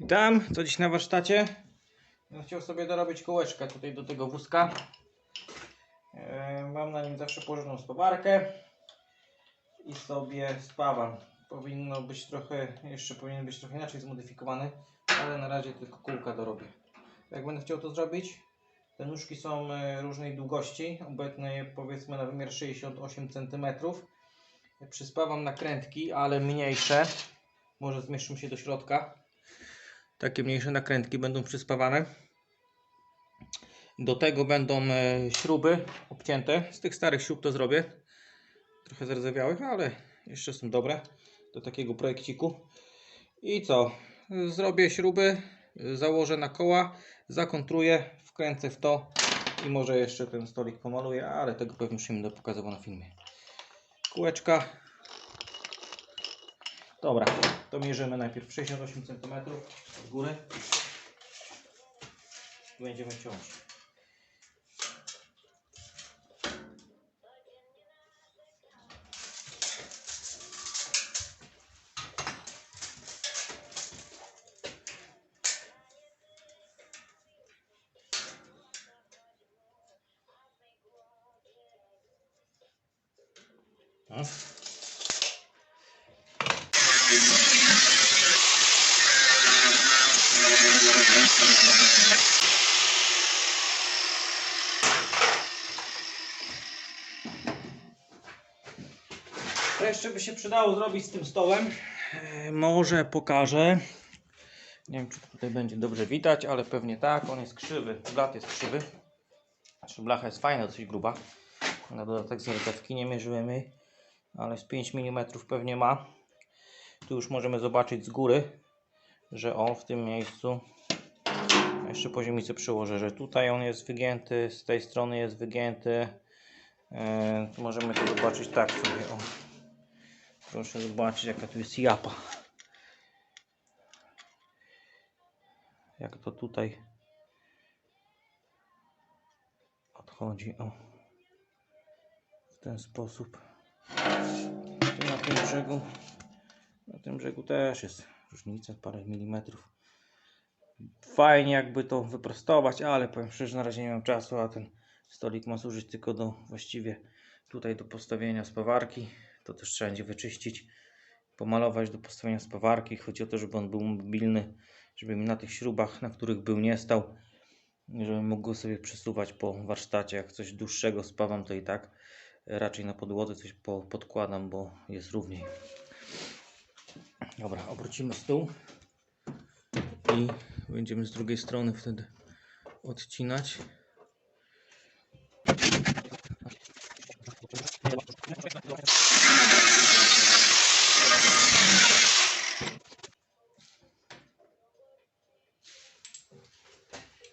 Witam, co dziś na warsztacie? Ja chciał sobie dorobić kołeczkę tutaj do tego wózka. Mam na nim zawsze położoną spawarkę i sobie spawam. Powinno być trochę, jeszcze powinien być trochę inaczej zmodyfikowany, ale na razie tylko kółka dorobię. Jak będę chciał to zrobić, te nóżki są e, różnej długości, obecne powiedzmy na wymiar 68 cm. Przyspawam nakrętki, ale mniejsze, może zmieszczą się do środka. Takie mniejsze nakrętki będą przyspawane. Do tego będą e, śruby obcięte. Z tych starych śrub to zrobię. Trochę zardzewiałych, ale jeszcze są dobre. Do takiego projekciku. I co? Zrobię śruby, założę na koła, zakontruję, wkręcę w to i może jeszcze ten stolik pomaluję, ale tego pewnie już nie będę pokazywał na filmie. Kółeczka. Dobra, to mierzymy najpierw 68 cm z góry. Będziemy ciąć. No. To jeszcze by się przydało zrobić z tym stołem. E, Może pokażę. Nie wiem, czy tutaj będzie dobrze widać, ale pewnie tak. On jest krzywy. Blat jest krzywy. Znaczy blacha jest fajna, dosyć gruba. Na dodatek z rękawki nie mierzyłem jej, ale z 5 mm pewnie ma. Tu już możemy zobaczyć z góry, że on w tym miejscu jeszcze poziomicę przyłożę, że tutaj on jest wygięty, z tej strony jest wygięty. E, możemy to zobaczyć tak sobie. O. Proszę zobaczyć jaka tu jest japa. Jak to tutaj odchodzi. O. W ten sposób. Tu na tym brzegu. Na tym brzegu też jest różnica, parę milimetrów. Fajnie jakby to wyprostować, ale powiem szczerze, na razie nie mam czasu, a ten stolik ma służyć tylko do właściwie tutaj do postawienia spawarki. To też trzeba będzie wyczyścić, pomalować do postawienia spawarki. Chodzi o to, żeby on był mobilny, żeby mi na tych śrubach, na których był, nie stał. Żebym mógł sobie przesuwać po warsztacie. Jak coś dłuższego spawam, to i tak raczej na podłodze coś po, podkładam, bo jest równiej. Dobra, obrócimy stół i będziemy z drugiej strony wtedy odcinać.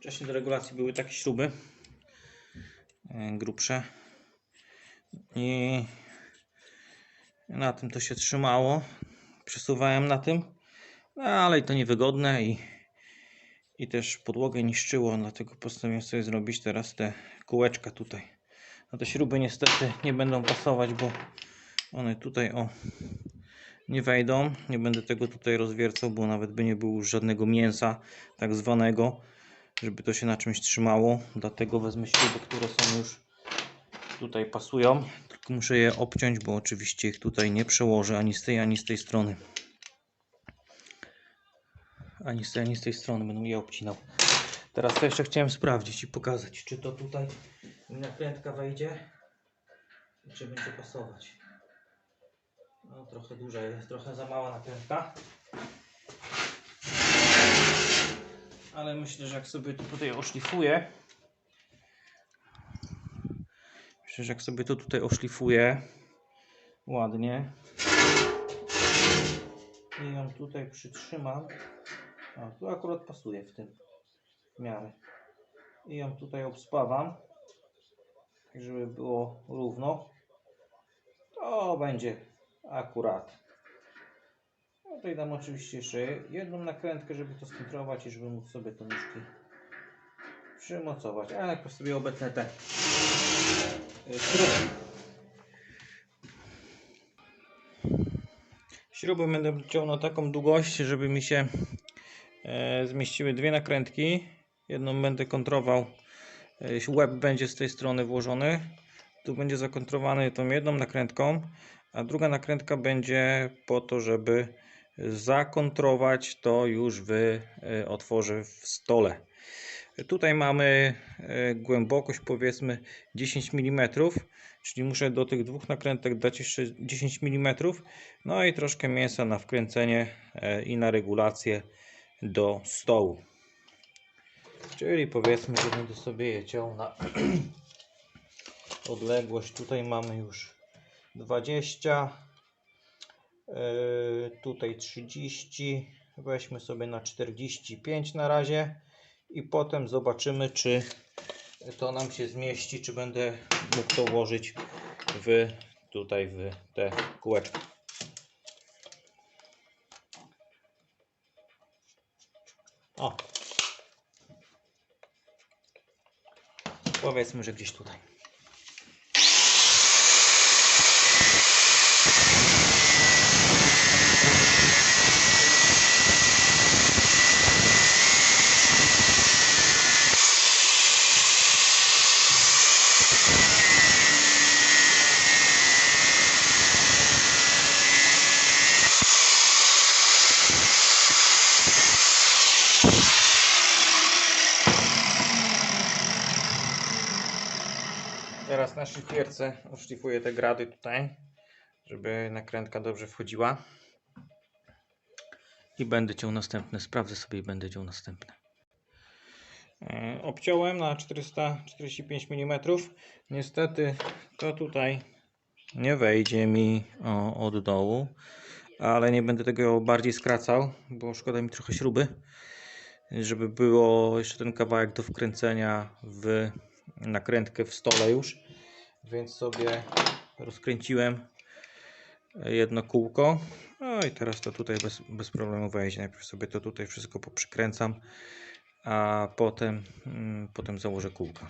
Wcześniej do regulacji były takie śruby e, grubsze i na tym to się trzymało. Przesuwałem na tym, no, ale i to niewygodne i, i też podłogę niszczyło, dlatego postanowiłem sobie zrobić teraz te kółeczka tutaj. No te śruby niestety nie będą pasować, bo one tutaj o nie wejdą. Nie będę tego tutaj rozwiercał, bo nawet by nie było żadnego mięsa tak zwanego, żeby to się na czymś trzymało. Dlatego wezmę śruby, które są już tutaj pasują. Tylko muszę je obciąć, bo oczywiście ich tutaj nie przełożę ani z tej, ani z tej strony. Ani z tej, ani z tej strony będę je obcinał. Teraz to jeszcze chciałem sprawdzić i pokazać, czy to tutaj nakrętka wejdzie i czy będzie pasować. No trochę duża jest, trochę za mała nakrętka. Ale myślę, że jak sobie tutaj oszlifuję, że jak sobie to tutaj oszlifuję ładnie. I ją tutaj przytrzymam, a tu akurat pasuje w tym w miarę. I ją tutaj obspawam tak żeby było równo. To będzie akurat. No tutaj dam oczywiście jeszcze jedną nakrętkę żeby to skontrolować i żeby móc sobie te nóżki przymocować. A najpierw sobie obetnę te śruby będę ciął na taką długość żeby mi się e, zmieściły dwie nakrętki. Jedną będę kontrował, e, łeb będzie z tej strony włożony. Tu będzie zakontrowany tą jedną nakrętką, a druga nakrętka będzie po to, żeby zakontrować to już w e, otworze w stole. Tutaj mamy e, głębokość powiedzmy 10 mm, czyli muszę do tych dwóch nakrętek dać jeszcze 10 mm. No i troszkę mięsa na wkręcenie e, i na regulację do stołu. Czyli powiedzmy, że będę sobie je ciął na odległość. Tutaj mamy już 20, e, tutaj 30, weźmy sobie na 45 na razie i potem zobaczymy, czy to nam się zmieści, czy będę mógł to włożyć w tutaj w te kółeczka. O. Powiedzmy, że gdzieś tutaj. Teraz na szlifierce oszlifuję te grady tutaj, żeby nakrętka dobrze wchodziła. I będę ciął następne. Sprawdzę sobie i będę ciął następne. E, Obciąłem na 445 mm. Niestety to tutaj nie wejdzie mi od dołu, ale nie będę tego bardziej skracał, bo szkoda mi trochę śruby, żeby było jeszcze ten kawałek do wkręcenia w nakrętkę w stole już, więc sobie rozkręciłem jedno kółko. No i teraz to tutaj bez, bez problemu wejdzie. Najpierw sobie to tutaj wszystko poprzykręcam, a potem, mm, potem założę kółka.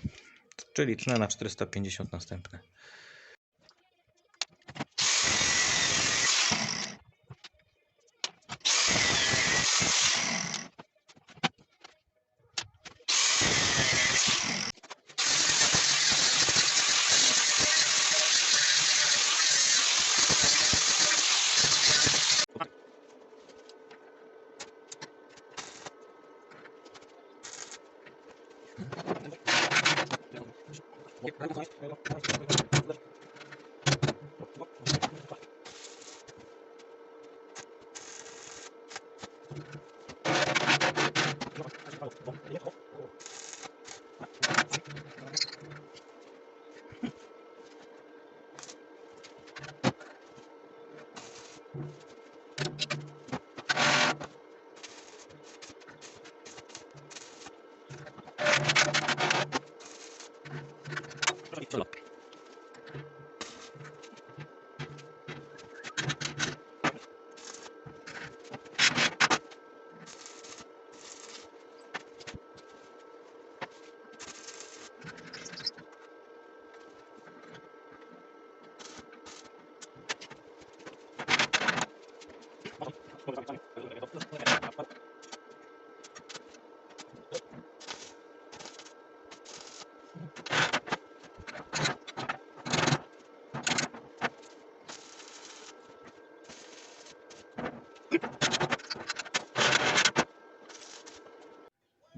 Czyli tnę na 450 następne. Oh, oh.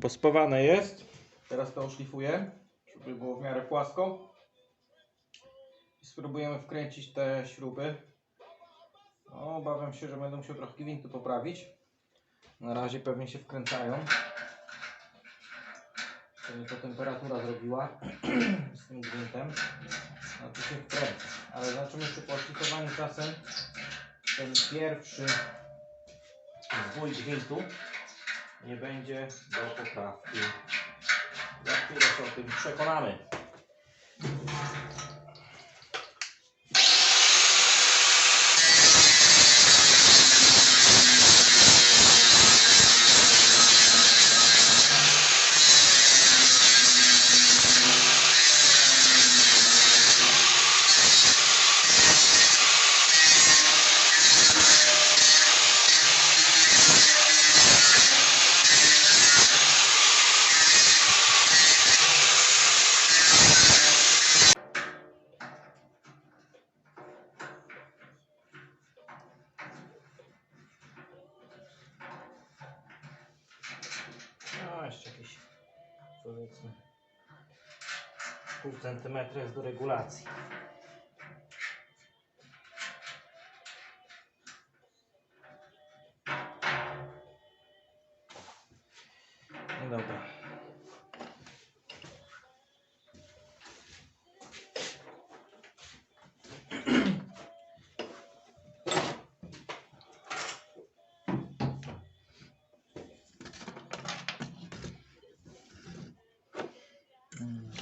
Pospawane jest. Teraz to oszlifuję, żeby było w miarę płasko. I spróbujemy wkręcić te śruby. No, obawiam się, że będę musiał trochę gwintu poprawić. Na razie pewnie się wkręcają. Pewnie to temperatura zrobiła z tym gwintem. No tu się wkręca. Ale zobaczymy, czy po oszlifowaniu czasem ten pierwszy zwój gwintu nie będzie do poprawki. Za chwilę się o tym przekonamy. Powiedzmy pół centymetra jest do regulacji.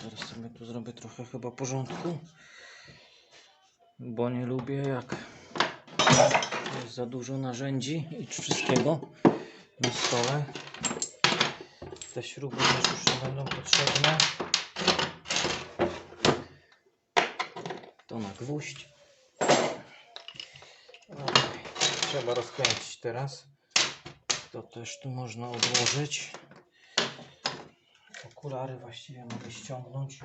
Teraz sobie tu zrobię trochę chyba porządku, bo nie lubię jak jest za dużo narzędzi i wszystkiego na stole. Te śruby już nie będą potrzebne. To na gwóźdź. Trzeba rozkręcić teraz. To też tu można odłożyć. Okulary właściwie mogę ściągnąć,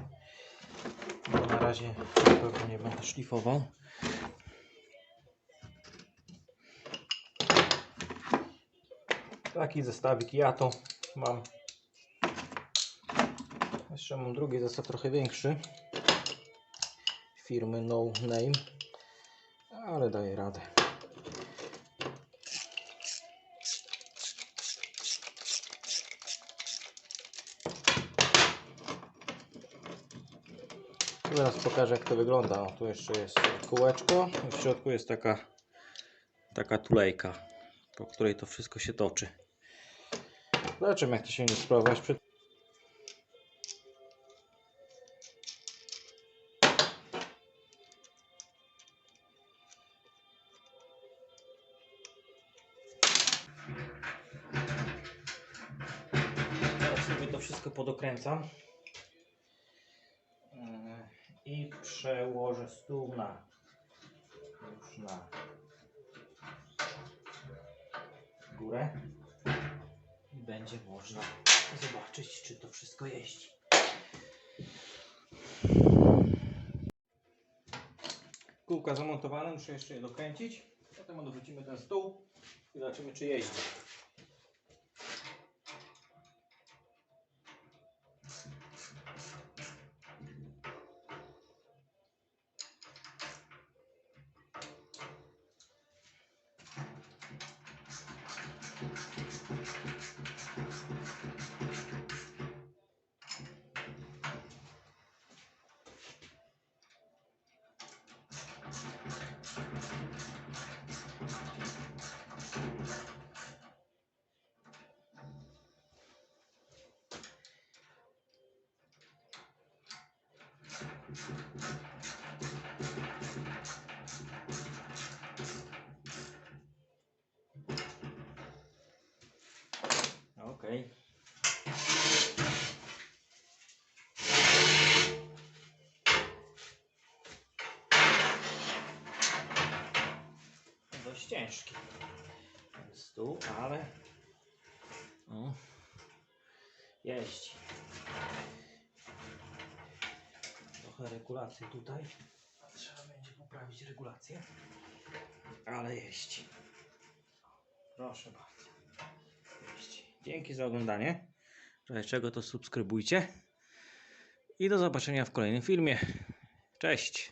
bo na razie pewnie nie będę szlifował. Taki zestawik ja to mam. Jeszcze mam drugi zestaw trochę większy firmy No Name, ale daje radę. Teraz pokażę jak to wygląda. O, tu jeszcze jest kółeczko. W środku jest taka taka tulejka, po której to wszystko się toczy. Zobaczymy jak to się będzie sprawować. Teraz sobie to wszystko podokręcam. Yy, I przełożę stół na już na górę i będzie można zobaczyć, czy to wszystko jeździ. Kółka zamontowane, muszę jeszcze je dokręcić. Potem odwrócimy ten stół i zobaczymy, czy jeździ. Ciężki stół, ale o, jeździ. Trochę regulacji tutaj. Trzeba będzie poprawić regulację, ale jeździ. Proszę bardzo. Jeździ. Dzięki za oglądanie. Razie czego to subskrybujcie. I do zobaczenia w kolejnym filmie. Cześć.